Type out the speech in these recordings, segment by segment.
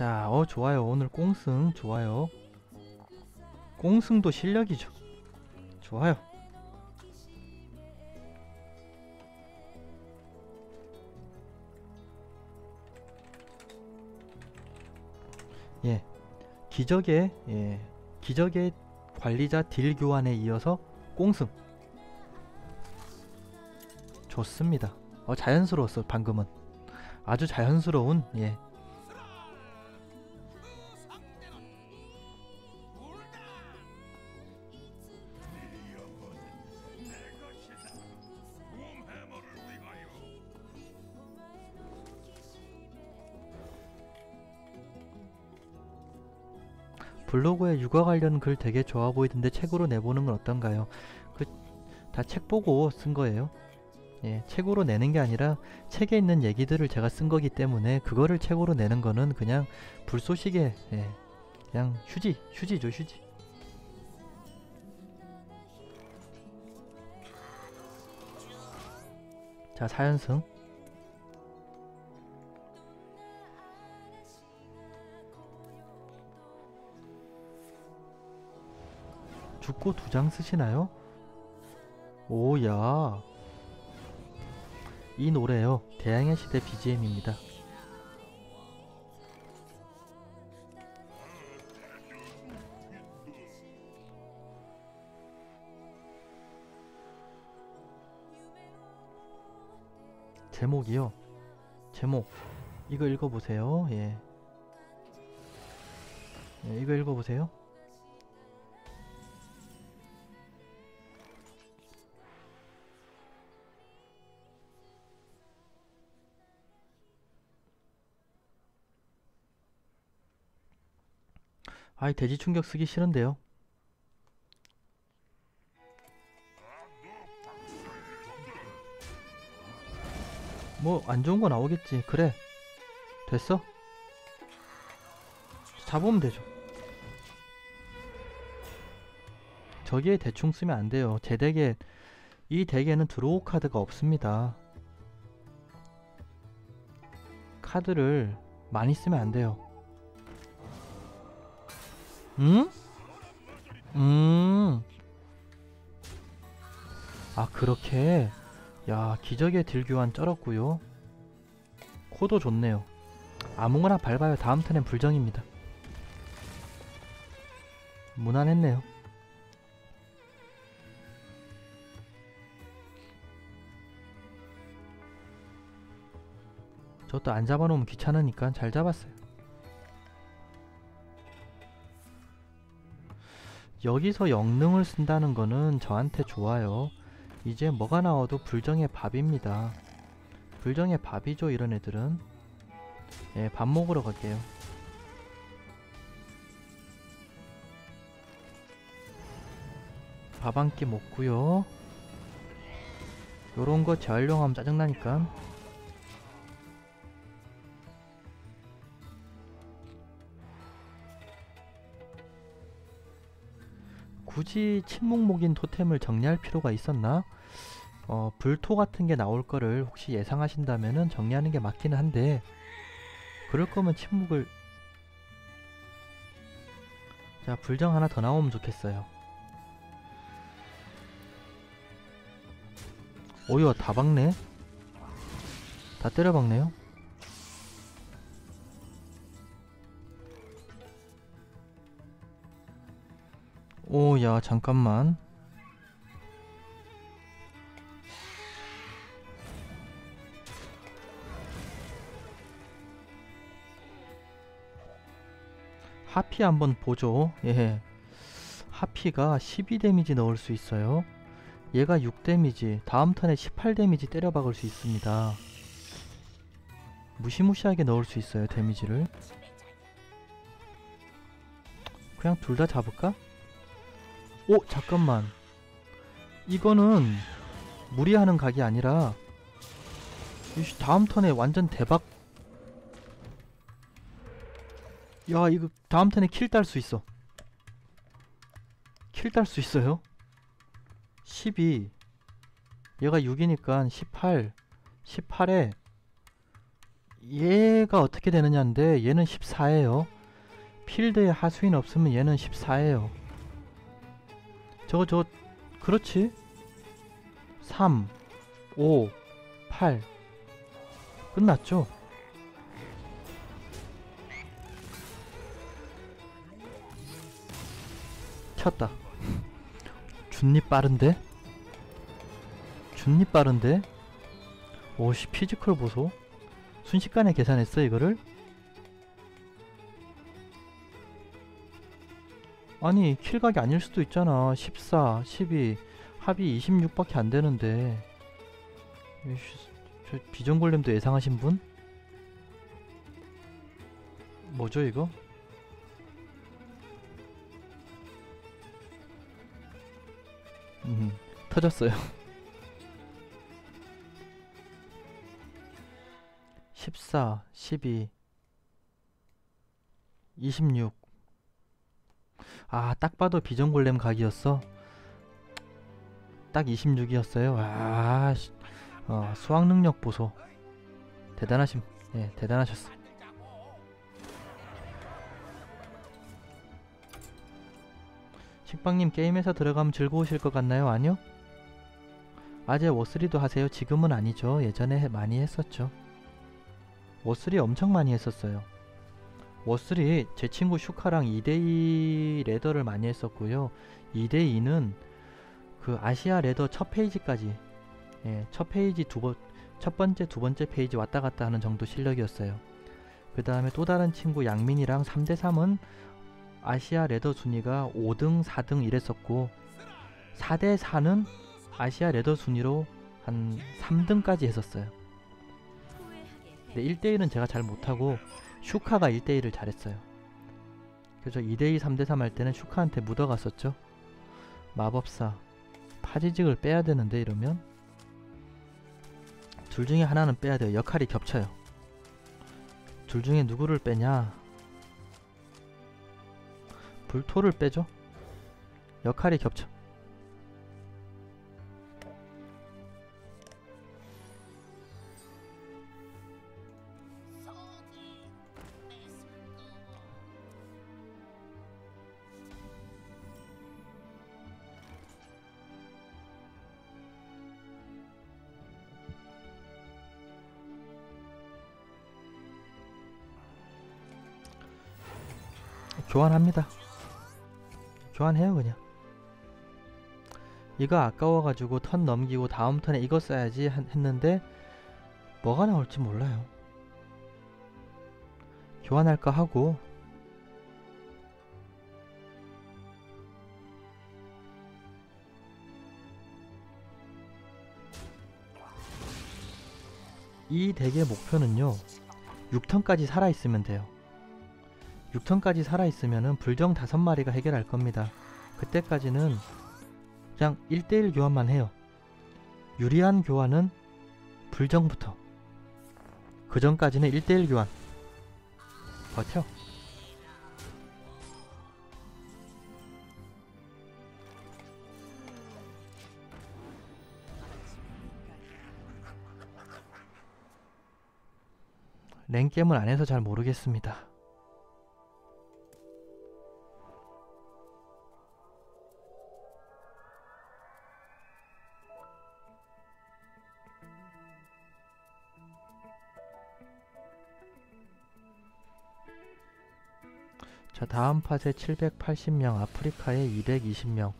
자, 어 좋아요. 오늘 꽁승 좋아요. 꽁승도 실력이죠. 좋아요. 예. 기적의 예. 기적의 관리자 딜 교환에 이어서 꽁승. 좋습니다. 어 자연스러웠어 방금은. 아주 자연스러운 예. 블로그에 육아 관련 글 되게 좋아 보이던데 책으로 내보는 건 어떤가요? 그 다 책 보고 쓴 거예요. 예, 책으로 내는 게 아니라 책에 있는 얘기들을 제가 쓴 거기 때문에 그거를 책으로 내는 거는 그냥 불쏘시개 예, 그냥 휴지 휴지죠 휴지. 자 4연승 죽고 두 장 쓰시나요? 오야. 이 노래요. 대항해 시대 BGM입니다. 제목이요. 제목. 이거 읽어보세요. 예, 예 이거 읽어보세요 아이 돼지 충격 쓰기 싫은데요. 뭐 안 좋은 거 나오겠지. 그래. 됐어? 잡으면 되죠. 저기에 대충 쓰면 안 돼요. 제 덱에 이 덱에는 드로우 카드가 없습니다. 카드를 많이 쓰면 안 돼요. 응? 음. 아, 그렇게. 야, 기적의 딜교환 쩔었고요. 코도 좋네요. 아무거나 밟아요. 다음 턴엔 불정입니다. 무난했네요. 저것도 안 잡아놓으면 귀찮으니까 잘 잡았어요. 여기서 영능을 쓴다는 거는 저한테 좋아요. 이제 뭐가 나와도 불정의 밥입니다. 불정의 밥이죠 이런 애들은. 예, 밥 먹으러 갈게요. 밥 한 끼 먹고요. 요런 거 재활용하면 짜증나니까. 굳이 침묵목인 토템을 정리할 필요가 있었나? 어, 불토 같은 게 나올 거를 혹시 예상하신다면은 정리하는 게 맞기는 한데 그럴 거면 침묵을 자 불정 하나 더 나오면 좋겠어요. 오이와 다 박네? 다 때려 박네요 오, 야, 잠깐만. 하피 한번 보죠. 예. 하피가 12 데미지 넣을 수 있어요. 얘가 6 데미지, 다음 턴에 18 데미지 때려 박을 수 있습니다. 무시무시하게 넣을 수 있어요, 데미지를. 그냥 둘 다 잡을까? 오 잠깐만. 이거는 무리하는 각이 아니라 다음 턴에 완전 대박. 야 이거 다음 턴에 킬 딸 수 있어. 킬 딸 수 있어요? 12 얘가 6이니까 18 18에 얘가 어떻게 되느냐인데 얘는 14예요. 필드에 하수인 없으면 얘는 14예요. 저거 저 그렇지 3 5 8 끝났죠? 쳤다. 준니 빠른데? 준니 빠른데? 오씨 피지컬 보소. 순식간에 계산했어 이거를? 아니 킬각이 아닐 수도 있잖아 14, 12 합이 26밖에 안 되는데 이씨, 저 비전골렘도 예상하신 분? 뭐죠 이거? 음 터졌어요 14, 12, 26. 아, 딱 봐도 비전골렘 각이었어. 딱 26이었어요. 아, 씨. 어, 수학 능력 보소. 대단하심. 예, 대단하셨어. 식빵님 게임에서 들어가면 즐거우실 것 같나요? 아니요? 아재 워스리도 하세요? 지금은 아니죠. 예전에 해- 많이 했었죠. 워스리 엄청 많이 했었어요. 워스리 제 친구 슈카랑 2대2 레더를 많이 했었고요. 2대2는 그 아시아 레더 첫 페이지까지 예, 첫 페이지 두 번, 첫 번째, 두 번째 페이지 왔다 갔다 하는 정도 실력이었어요. 그 다음에 또 다른 친구 양민이랑 3대3은 아시아 레더 순위가 5등, 4등 이랬었고 4대4는 아시아 레더 순위로 한 3등까지 했었어요. 근데 1대1은 제가 잘 못하고 슈카가 1대1을 잘했어요. 그래서 2대2, 3대3 할 때는 슈카한테 묻어갔었죠. 마법사 파지직을 빼야 되는데 이러면 둘 중에 하나는 빼야 돼요. 역할이 겹쳐요. 둘 중에 누구를 빼냐? 불토를 빼죠. 역할이 겹쳐. 교환합니다. 교환해요 그냥. 이거 아까워가지고 턴 넘기고 다음 턴에 이거 써야지 한- 했는데 뭐가 나올지 몰라요. 교환할까 하고 이 덱의 목표는요 6턴까지 살아있으면 돼요 6턴까지 살아있으면은 불정 5마리가 해결할 겁니다. 그때까지는 그냥 1대1 교환만 해요. 유리한 교환은 불정부터. 그 전까지는 1대1 교환. 버텨. 랭겜을 안 해서 잘 모르겠습니다. 자 다음 팟에 780명 아프리카에 220명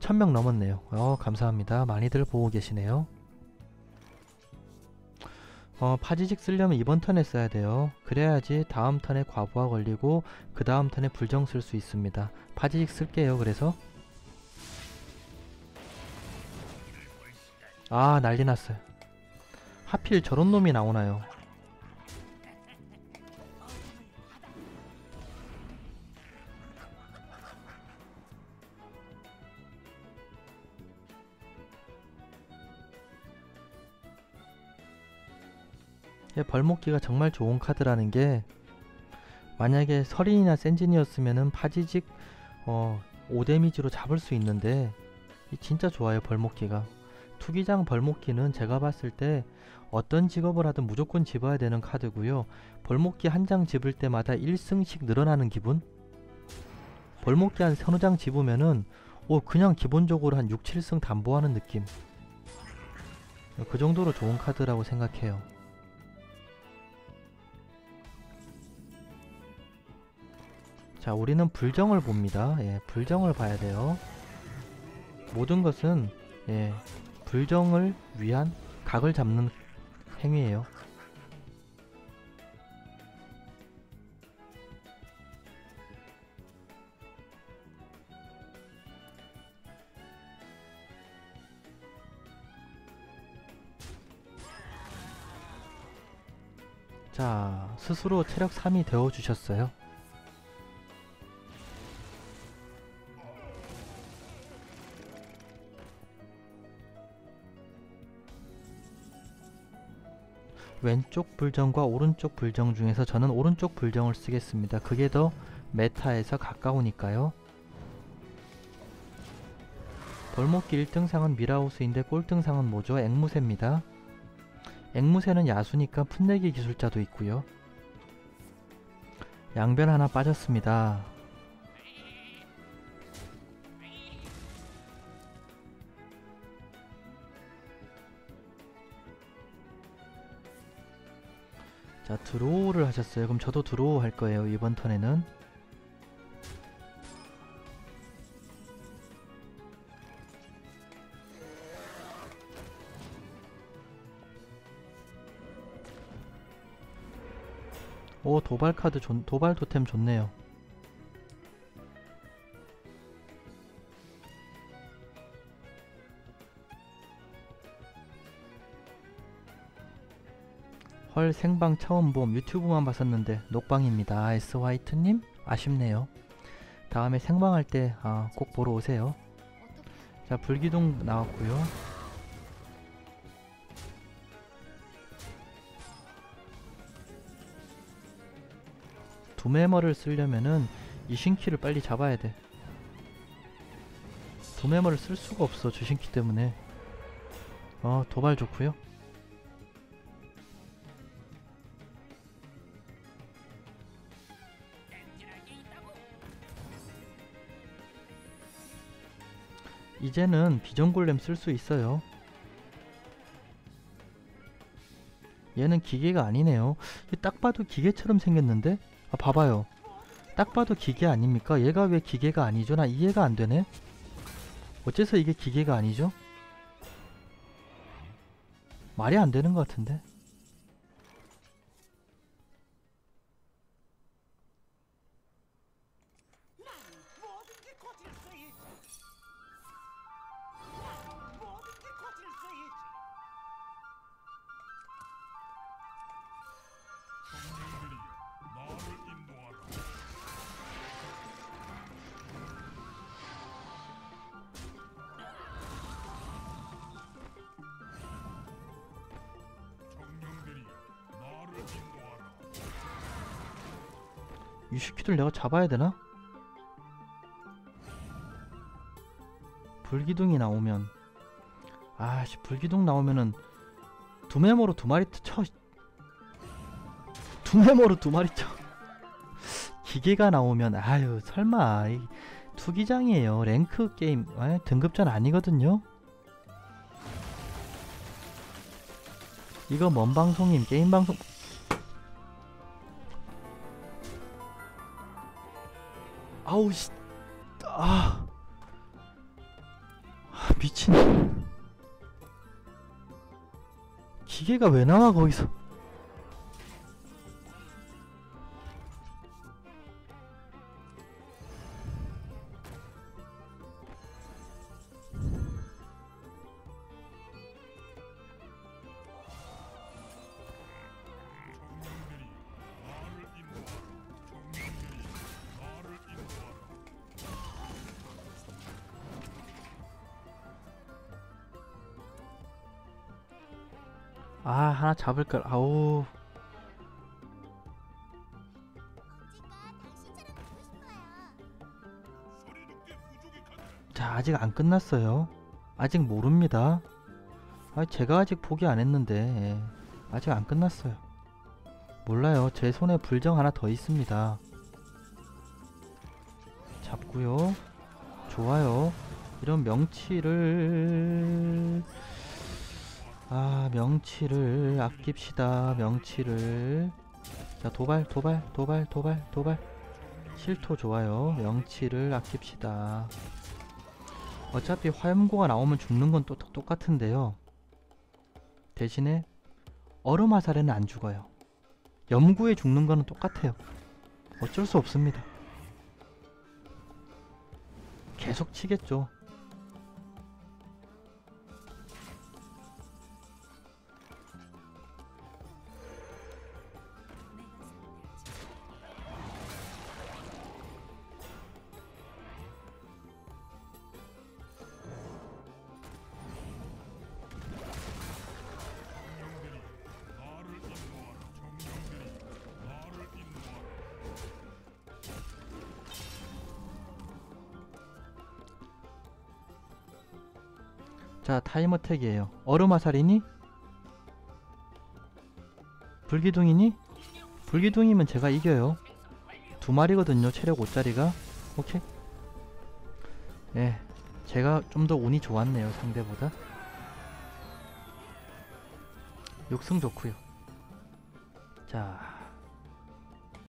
1000명 넘었네요 어 감사합니다 많이들 보고 계시네요 어, 파지직 쓰려면 이번 턴에 써야 돼요. 그래야지 다음 턴에 과부하 걸리고 그 다음 턴에 불정 쓸 수 있습니다. 파지직 쓸게요. 그래서 아 난리 났어요. 하필 저런 놈이 나오나요? 벌목기가 정말 좋은 카드라는 게 만약에 서린이나 센진이었으면은 파지직 어, 5데미지로 잡을 수 있는데 이 진짜 좋아요 벌목기가 투기장 벌목기는 제가 봤을 때 어떤 직업을 하든 무조건 집어야 되는 카드고요. 벌목기 한 장 집을 때마다 1승씩 늘어나는 기분? 벌목기 한 서너 장 집으면은 오 그냥 기본적으로 한 6, 7승 담보하는 느낌. 그 정도로 좋은 카드라고 생각해요. 자, 우리는 불정을 봅니다. 예, 불정을 봐야 돼요. 모든 것은 예, 불정을 위한 각을 잡는 행위예요. 자, 스스로 체력 3이 되어 주셨어요. 왼쪽 불정과 오른쪽 불정 중에서 저는 오른쪽 불정을 쓰겠습니다. 그게 더 메타에서 가까우니까요. 벌목기 1등상은 미라우스인데 꼴등상은 뭐죠? 앵무새입니다. 앵무새는 야수니까 풋내기 기술자도 있고요. 양변 하나 빠졌습니다. 자 드로우를 하셨어요. 그럼 저도 드로우 할 거예요. 이번 턴에는 오 도발 카드 좋, 도발 토템 좋네요. 헐 생방 처음 봄 유튜브만 봤었는데 녹방입니다. S 화이트님 아쉽네요. 다음에 생방할 때꼭 보러 오세요. 자 불기둥 나왔고요. 두메머를 쓰려면은 이 신키를 빨리 잡아야 돼. 두메머를 쓸 수가 없어 주신키 때문에. 어 도발 좋고요. 이제는 비전골렘 쓸 수 있어요. 얘는 기계가 아니네요. 이딱 봐도 기계처럼 생겼는데? 아, 봐봐요. 딱 봐도 기계 아닙니까? 얘가 왜 기계가 아니죠? 나 이해가 안 되네? 어째서 이게 기계가 아니죠? 말이 안 되는 것 같은데? 이 새끼들 내가 잡아야 되나? 불기둥이 나오면 아씨 불기둥 나오면은 두 메모로 두 마리 쳐. 두 메모로 두 마리 쳐. 기계가 나오면 아유 설마 이 투기장이에요 랭크 게임 에, 등급전 아니거든요. 이거 뭔 방송임 게임 방송 아우 씨. 아. 아, 미친. 기계가 왜 나와 거기서? 아 하나 잡을 걸. 아우. 자 아직 안 끝났어요. 아직 모릅니다. 아 제가 아직 포기 안 했는데 예, 아직 안 끝났어요. 몰라요. 제 손에 불정 하나 더 있습니다. 잡고요. 좋아요. 이런 명치를 아 명치를 아낍시다. 명치를 자 도발 도발 도발 도발 도발 실토 좋아요. 명치를 아낍시다. 어차피 화염고가 나오면 죽는 건 또 똑같은데요. 대신에 얼음 화살에는 안 죽어요. 염구에 죽는 거는 똑같아요. 어쩔 수 없습니다. 계속 치겠죠. 자 타임 어택이에요. 얼음 화살이니? 불기둥이니? 불기둥이면 제가 이겨요. 두 마리거든요. 체력 5짜리가. 오케이. 예. 제가 좀 더 운이 좋았네요. 상대보다. 6승 좋고요. 자.